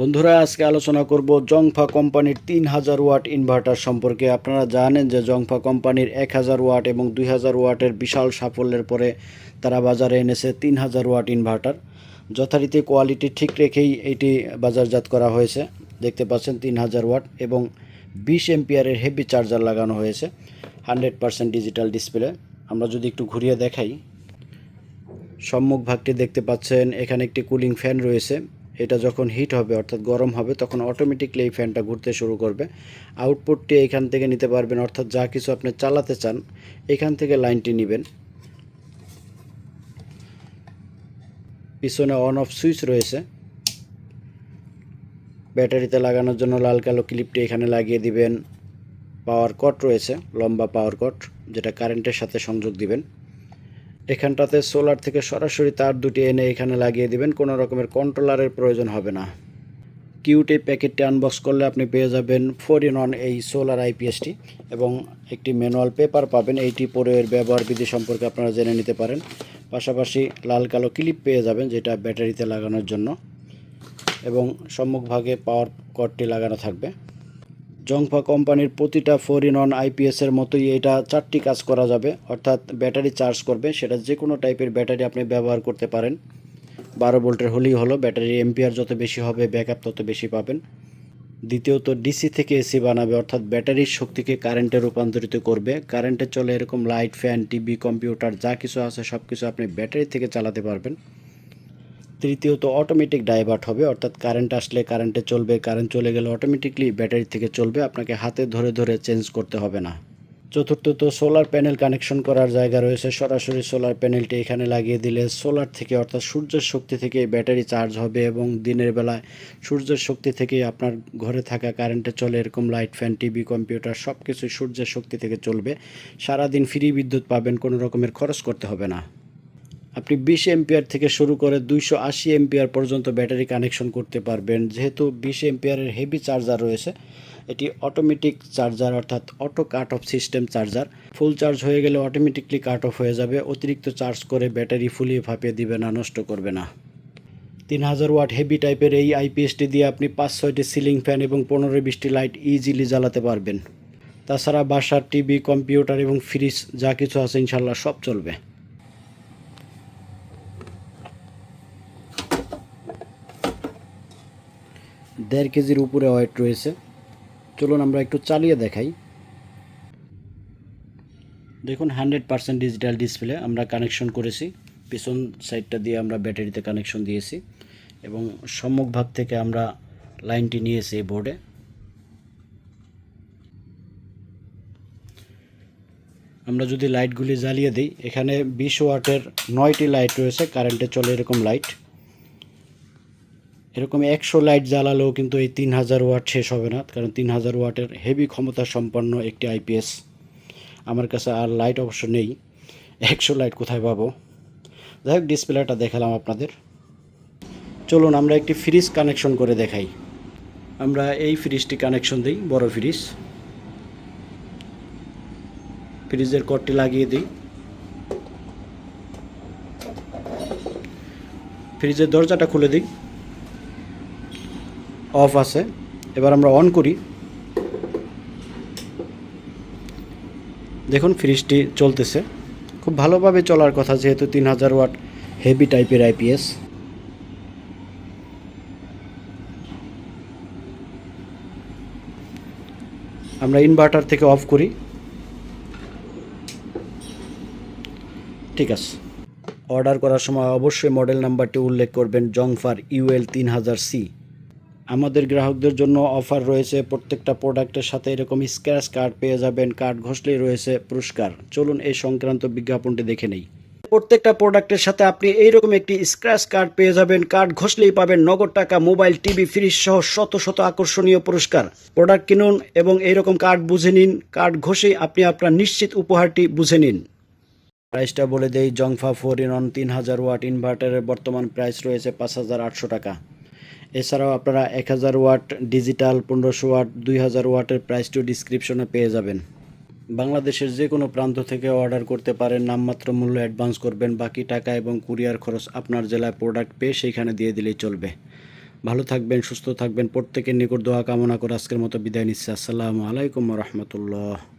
বন্ধুরা, আজকে আলোচনা করব জংফা কোম্পানির তিন হাজার ওয়াট ইনভার্টার সম্পর্কে। আপনারা জানেন যে জংফা কোম্পানির এক হাজার ওয়াট এবং দুই হাজার ওয়াটের বিশাল সাফল্যের পরে তারা বাজারে এনেছে তিন হাজার ওয়াট ইনভার্টার। যথারীতি কোয়ালিটি ঠিক রেখেই এটি বাজারজাত করা হয়েছে। দেখতে পাচ্ছেন তিন হাজার ওয়াট এবং বিশ এমপিয়ারের হেভি চার্জার লাগানো হয়েছে, হান্ড্রেড পার্সেন্ট ডিজিটাল ডিসপ্লে। আমরা যদি একটু ঘুরিয়ে দেখাই, সম্মুখ ভাগটি দেখতে পাচ্ছেন, এখানে একটি কুলিং ফ্যান রয়েছে। এটা যখন হিট হবে, অর্থাৎ গরম হবে, তখন অটোমেটিকলি এই ফ্যানটা ঘুরতে শুরু করবে। আউটপুটটি এখান থেকে নিতে পারবেন, অর্থাৎ যা কিছু আপনি চালাতে চান, এখান থেকে লাইনটি নেবেন। পিছনে অন অফ সুইচ রয়েছে। ব্যাটারিতে লাগানোর জন্য লাল কালো ক্লিপটি এখানে লাগিয়ে দিবেন। পাওয়ার কট রয়েছে, লম্বা পাওয়ার কট যেটা কারেন্টের সাথে সংযোগ দিবেন। এখানটাতে সোলার থেকে সরাসরি তার দুটি এনে এখানে লাগিয়ে দিবেন। কোনো রকমের কন্ট্রোলারের প্রয়োজন হবে না। কিউট প্যাকেটটি আনবক্স করলে আপনি পেয়ে যাবেন ফোর ইন অন এই সোলার আইপিএসটি এবং একটি ম্যানুয়াল পেপার পাবেন। এইটি পরে এর ব্যবহার বিধি সম্পর্কে আপনারা জেনে নিতে পারেন। পাশাপাশি লাল কালো ক্লিপ পেয়ে যাবেন, যেটা ব্যাটারিতে লাগানোর জন্য। এবং সম্মুখভাগে পাওয়ার কর্ডটি লাগানো থাকবে। জংফা কোম্পানির প্রতিটা ফোর ইন অন আইপিএসের মতোই এটা চারটি কাজ করা যাবে, অর্থাৎ ব্যাটারি চার্জ করবে, সেটা যে কোনো টাইপের ব্যাটারি আপনি ব্যবহার করতে পারেন। বারো ভোল্টের হলেই হলো ব্যাটারি এম্পিয়ার যত বেশি হবে, ব্যাকআপ তত বেশি পাবেন। দ্বিতীয়ত ডিসি থেকে এসি বানাবে, অর্থাৎ ব্যাটারির শক্তিকে কারেন্টে রূপান্তরিত করবে। কারেন্টে চলে এরকম লাইট ফ্যান টিভি কম্পিউটার যা কিছু আছে সব কিছু আপনি ব্যাটারি থেকে চালাতে পারবেন। তৃতীয়ত অটোমেটিক ডাইভার্ট হবে, অর্থাৎ কারেন্ট আসলে কারেন্টে চলবে কারেন্ট চলে গেলে অটোমেটিকলি ব্যাটারি থেকে চলবে, আপনাকে হাতে ধরে ধরে চেঞ্জ করতে হবে না। চতুর্থত সোলার প্যানেল কানেকশন করার জায়গা রয়েছে, সরাসরি সোলার প্যানেলটি এখানে লাগিয়ে দিলে সোলার থেকে, অর্থাৎ সূর্যের শক্তি থেকে ব্যাটারি চার্জ হবে এবং দিনের বেলায় সূর্যের শক্তি থেকে আপনার ঘরে থাকা কারেন্টে চলে, এরকম লাইট ফ্যান টিভি কম্পিউটার সব কিছুই সূর্যের শক্তি থেকে চলবে। সারাদিন ফ্রি বিদ্যুৎ পাবেন, কোনো রকমের খরচ করতে হবে না। আপনি বিশ এম্পিয়ার থেকে শুরু করে দুইশো আশি এম্পিয়ার পর্যন্ত ব্যাটারি কানেকশন করতে পারবেন। যেহেতু বিশ এম্পিয়ারের হেভি চার্জার রয়েছে, এটি অটোমেটিক চার্জার অর্থাৎ auto cut off system charger. Full charge হয়ে গেলে অটোমেটিকলি কাট অফ হয়ে যাবে, অতিরিক্ত চার্জ করে ব্যাটারি ফুলিয়ে ফাঁপিয়ে দিবে না, নষ্ট করবে না। তিন হাজার ওয়াট হেভি টাইপের এই আইপিএসটি দিয়ে আপনি পাঁচ ছয়টি সিলিং ফ্যান এবং পনেরো বিশটি লাইট ইজিলি জ্বালাতে পারবেন। তাছাড়া বাসার টিভি, কম্পিউটার এবং ফ্রিজ যা কিছু আছে ইনশাল্লাহ সব চলবে। দেড় কেজির উপরে ওয়েট রয়েছে। চলুন আমরা একটু চালিয়ে দেখাই। দেখুন, হান্ড্রেড পার্সেন্ট ডিজিটাল ডিসপ্লে আমরা কানেকশন করেছি। পিছন সাইডটা দিয়ে আমরা ব্যাটারিতে কানেকশন দিয়েছি এবং সম্মুখ ভাগ থেকে আমরা লাইনটি নিয়েছি এই বোর্ডে। আমরা যদি লাইটগুলি জ্বালিয়ে দিই, এখানে বিশ ওয়াটের নয়টি লাইট রয়েছে, কারেন্টে চলে এরকম লাইট। এরকম একশো লাইট জ্বালালেও কিন্তু এই তিন হাজার ওয়াট শেষ হবে না, কারণ তিন হাজার ওয়াটের হেভি ক্ষমতা সম্পন্ন একটি আইপিএস আমার কাছে আর লাইট অবশ্য নেই। একশো লাইট কোথায় পাবো? যাই হোক ডিসপ্লেটা দেখালাম আপনাদের। চলুন, আমরা একটি ফ্রিজ কানেকশন করে দেখাই। আমরা এই ফ্রিজটি কানেকশন দিই, বড় ফ্রিজ ফ্রিজের কটটি লাগিয়ে দিই। ফ্রিজের দরজাটা খুলে দিই। অফ আছে। এবার আমরা অন করি। দেখুন ফ্রিজটি চলতেছে। খুব ভালোভাবে চলার কথা, যেহেতু তিন হাজার ওয়াট হেভি টাইপের আইপিএস আমরা ইনভার্টার থেকে অফ করি। ঠিক আছে। অর্ডার করার সময় অবশ্যই মডেল নাম্বারটি উল্লেখ করবেন জংফার ইউএল তিন হাজার সি আমাদের গ্রাহকদের জন্য অফার রয়েছে। প্রত্যেকটা প্রোডাক্টের সাথে এরকম স্ক্র্যাচ কার্ড পেয়ে যাবেন। কার্ড ঘষলেই রয়েছে পুরস্কার। চলুন এই সংক্রান্ত বিজ্ঞাপনটি দেখে নেই। প্রত্যেকটা প্রোডাক্টের সাথে আপনি এইরকম একটি স্ক্র্যাচ কার্ড পেয়ে যাবেন। কার্ড ঘষলেই পাবেন নগদ টাকা, মোবাইল, টিভি, ফ্রিজ সহ শত শত আকর্ষণীয় পুরস্কার। প্রোডাক্ট কিনুন এবং এইরকম কার্ড বুঝে নিন। কার্ড ঘষেই আপনি আপনার নিশ্চিত উপহারটি বুঝে নিন। প্রাইসটা বলে দেই, জংফা ফোর ইন অন তিন হাজার ওয়াট ইনভার্টারের বর্তমান প্রাইস রয়েছে পাঁচ হাজার আটশো টাকা। এছাড়াও আপনারা এক হাজার ওয়াট ডিজিটাল, পনেরোশো ওয়াট, দুই হাজার ওয়াটের প্রাইসটিও ডিসক্রিপশনে পেয়ে যাবেন। বাংলাদেশের যে কোনো প্রান্ত থেকে অর্ডার করতে পারেন, নামমাত্র মূল্য অ্যাডভান্স করবেন, বাকি টাকা এবং কুরিয়ার খরচ আপনার জেলায় প্রোডাক্ট পেয়ে সেইখানে দিয়ে দিলেই চলবে। ভালো থাকবেন, সুস্থ থাকবেন, প্রত্যেকের নিকট দোয়া কামনা করে আজকের মতো বিদায় নিচ্ছে। আসসালামু আলাইকুম রহমতুল্লাহ।